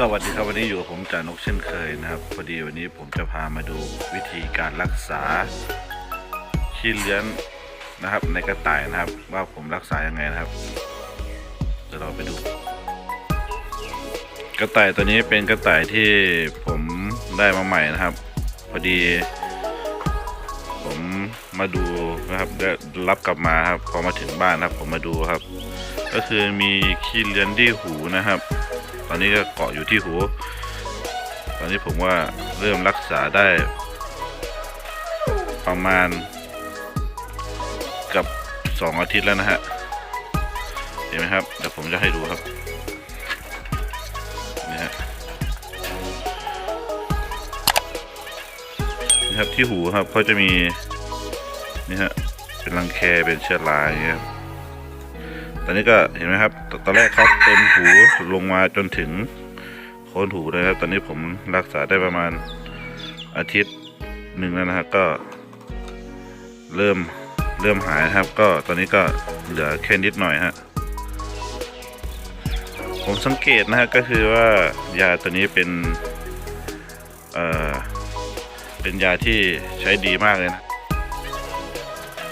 สวัสดีครับวันนี้อยู่กับผมจ่านกเช่นเคยนะครับพอดีวันนี้ผมจะพามาดูวิธีการรักษาขี้เลื้อนนะครับ ในกระต่ายนะครับ ว่าผมรักษายังไงนะครับเดี๋ยวเราไปดู กระต่ายตัวนี้เป็นกระต่ายที่ผมได้มาใหม่นะครับ พอดี ผมมาดูนะครับได้รับกลับมาครับพอมาถึงบ้านนะครับ ผมมาดูครับ ก็คือมีขี้เลื้อนที่หูนะครับ ตอนนี้ก็เกาะอยู่ที่หู ตอนนี้ผมว่าเริ่มรักษาได้ประมาณกับสองอาทิตย์แล้วนะฮะ เห็นไหมครับ เดี๋ยวผมจะให้ดูครับ นี่ฮะนี่ครับที่หูครับเขาจะมี นี่ฮะ เป็นรังแคเป็นเชื้อราอย่างเงี้ยครับ ตอนนี้ก็เห็นไหมครับตตอนแรกเขาเต็มหูลงมาจนถึงโคนหูเลยครับ ตอนนี้ผมรักษาได้ประมาณอาทิตย์หนึ่งแล้วนะครับก็ เริ่มเริ่มหายครับ ก็ตอนนี้ก็เหลือแค่นิดหน่อยฮะผมสังเกตนะฮะก็คือว่ายาตัวนี้เป็นเอ่อเป็นยาที่ใช้ดีมากเลยนะ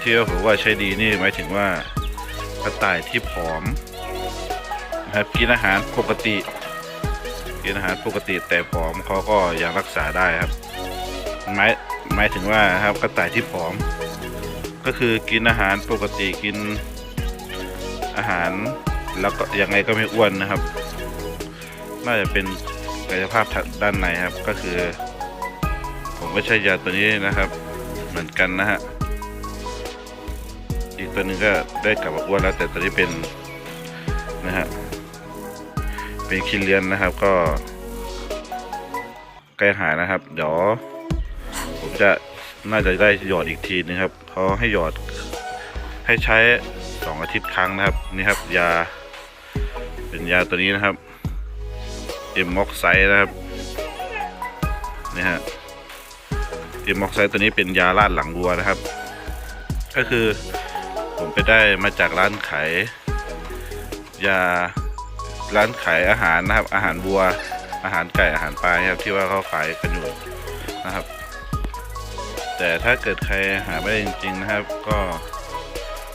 ที่ว่าผมว่าใช้ดีนี่หมายถึงว่า กระต่ายที่ผอมนะครับกินอาหารปกติกินอาหารปกติแต่ผอมเขาก็ยังรักษาได้ครับหมายหมายถึงว่าครับกระต่ายที่ผอม ก็คือกินอาหารปกติกินอาหารแล้วก็ยังไงก็ไม่อ้วนนะครับ น่าจะเป็นกายภาพด้านในครับก็คือ ผมก็ใช้ยาตัวนี้นะครับ เหมือนกันนะฮะ อีกตัวหนึ่งก็ได้กลับมาอ้วนแล้ว แต่ตัวนี้เป็นนะฮะเป็นคิเลียนนะครับ ก็ใกล้หายนะครับ เดี๋ยวผมจะน่าจะได้หยอดอีกทีนึงครับเขาให้หยอดให้ใช้สองอาทิตย์ครั้งนะครับนี่ครับยาเป็นยาตัวนี้นะครับเอ็มม็อกไซนะครับนี่ฮะเอ็มม็อกไซตัวนี้เป็นยาลาดหลังวัวนะครับ ก็คือ ผมไปได้มาจากร้านขายยาร้านขายอาหารนะครับ อาหารวัว อาหารไก่อาหารปลาครับที่ว่าเขาขายกันอยู่นะครับ แต่ถ้าเกิดใครหาไม่ได้จริง ๆนะครับ ก็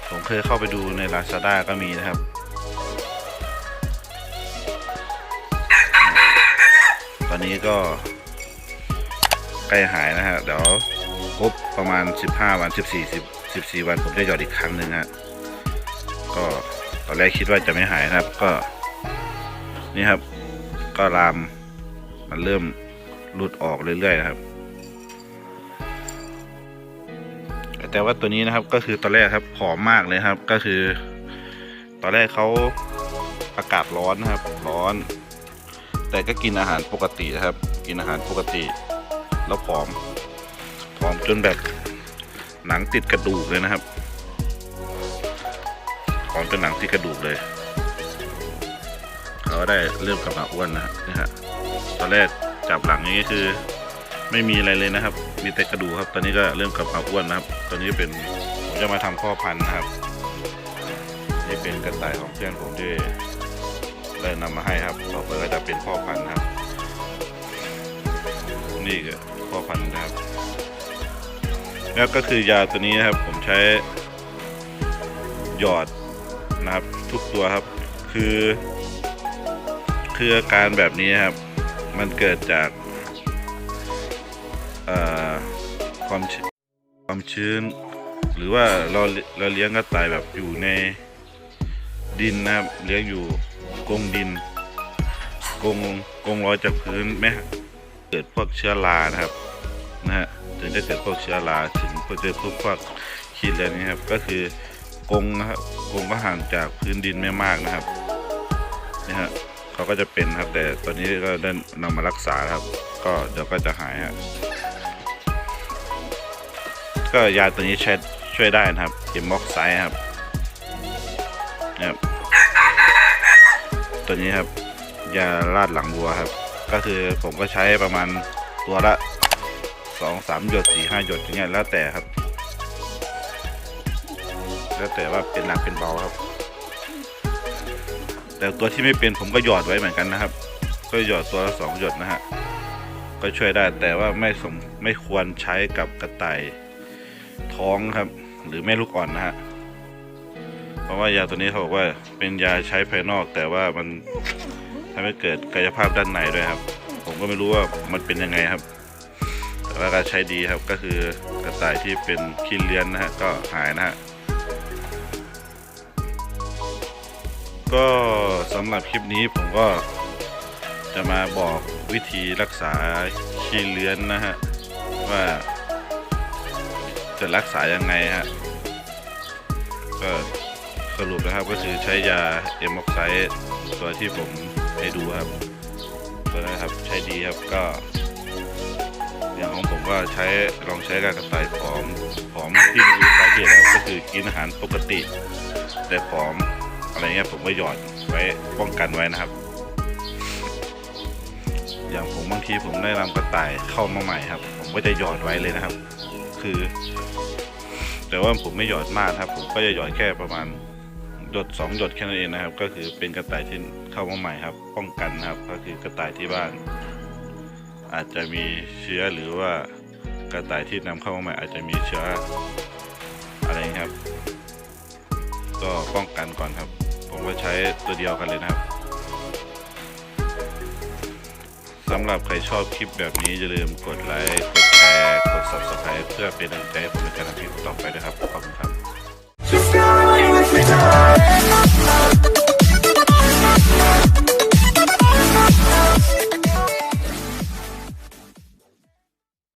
ผมเคยเข้าไปดูใน Lazada ก็มีนะครับ ตอนนี้ก็ใกล้หายนะฮะเดี๋ยว ครบประมาณ 15 วัน 14 10 14 วันผมจะหยอดอีกครั้งหนึ่งฮะก็ตอนแรกคิดว่าจะไม่หายนะครับ ก็ นี่ครับ ก็ลามมันเริ่มหลุดออกเรื่อยๆนะครับ แต่ว่าตัวนี้นะครับก็คือตอนแรกครับผอมมากเลยครับ ก็คือ ตอนแรกเขาอากาศร้อนนะครับ ร้อน แต่ก็กินอาหารปกตินะครับ กินอาหารปกติ แล้วผอม อมจนแบบหนังติดกระดูกเลยนะครับผอมจนหนังติดกระดูกเลยเขาก็ได้เริ่มกลับมาอ้วนนะฮะนี่ฮะตอนแรกจับหลังนี้คือไม่มีอะไรเลยนะครับ มีแต่กระดูกครับ ตอนนี้ก็เริ่มกลับมาอ้วนนะครับ ตอนนี้เป็นผมจะมาทำพ่อพันธุ์นะครับ นี่เป็นกระต่ายของเพื่อนผมที่ได้นำมาให้ครับต่อไปก็จะเป็นพ่อพันธุ์นะครับ นี่ก็พ่อพันธุ์นะครับ แล้วก็คือยาตัวนี้นะครับ ผมใช้หยอดนะครับทุกตัวครับ คือคืออาการแบบนี้นครับ มันเกิดจากความความชื้น หรือว่าเราเราเลี้ยงกระต่ายแบบอยู่ในดินนะครับ เลี้ยงอยู่กรงดินกรงกรงลอยจากพื้นไหมเกิดพวกเชื้อรานะครับนะฮะ ถึงจะเกิดพวกเชื้อราถึงเจอพวกพวกคีดอะไรนี้ครับ ก็คือกรงนะครับกรงก็ห่างจากพื้นดินไม่มากนะครับนี่ฮะเขาก็จะเป็นครับ แต่ตอนนี้ก็ได้นำมารักษาครับ ก็เดี๋ยวก็จะหายฮะก็ยาตัวนี้ใช้ช่วยได้นะครับเอ็มม็อกไซครับนะครับ ตัวนี้ครับยาลาดหลังวัวครับ ก็คือผมก็ใช้ประมาณตัวละ สองสามหยดสี่ห้าหยดอย่างเงี้ยแล้วแต่ครับ แล้วแต่ว่าเป็นหนักเป็นเบาครับ แต่ตัวที่ไม่เป็นผมก็หยอดไว้เหมือนกันนะครับ ก็หยอดตัวละสองหยดนะฮะก็ช่วยได้แต่ว่าไม่สมไม่ควรใช้กับกระต่ายท้องครับ หรือแม่ลูกอ่อนนะฮะเพราะว่ายาตัวนี้เขาบอกว่าเป็นยาใช้ภายนอก แต่ว่ามันทำให้เกิดกายภาพด้านในด้วยครับ ผมก็ไม่รู้ว่ามันเป็นยังไงครับ แต่ว่าการใช้ดีครับก็คือกระต่ายที่เป็นขี้เลี้ยนนะฮะก็หายนะฮะก็สำหรับคลิปนี้ผมก็จะมาบอกวิธีรักษาขี้เลื้อนนะฮะว่าจะรักษายังไงฮะก็สรุปนะครับก็คือใช้ยาเอมอกไซด์ตัวที่ผมให้ดูครับตัวนั้นครับใช้ดีครับก็ อย่างของผมก็ใช้ลองใช้กับกระต่ายผอมผอมที่รู้สาเหตุครับก็คือกินอาหารปกติ แต่ผอมอะไรเงี้ยผมก็หยอดไว้ป้องกันไว้นะครับ อย่างผมบางทีผมได้นำกระต่ายเข้ามาใหม่ครับ ผมก็จะหยอดไว้เลยนะครับ คือ แต่ว่าผมไม่หยอดมากครับ ผมก็จะหยอดแค่ประมาณหยดสองหยดแค่นั้นเองนะครับ ก็คือเป็นกระต่ายที่เข้ามาใหม่ครับ ป้องกันนะครับ ก็คือกระต่ายที่บ้าน อาจจะมีเชื้อหรือว่ากระต่ายที่นำเข้ามาใหม่อาจจะมีเชื้ออะไรครับ ก็ป้องกันก่อนครับ ผมก็ใช้ตัวเดียวกันเลยนะครับสำหรับใครชอบคลิปแบบนี้อย่าลืมกดไลค์กดแชร์กด subscribe เพื่อเป็นกำลังใจให้ผมในการทำคลิปต่อไปนะครับขอบคุณครับ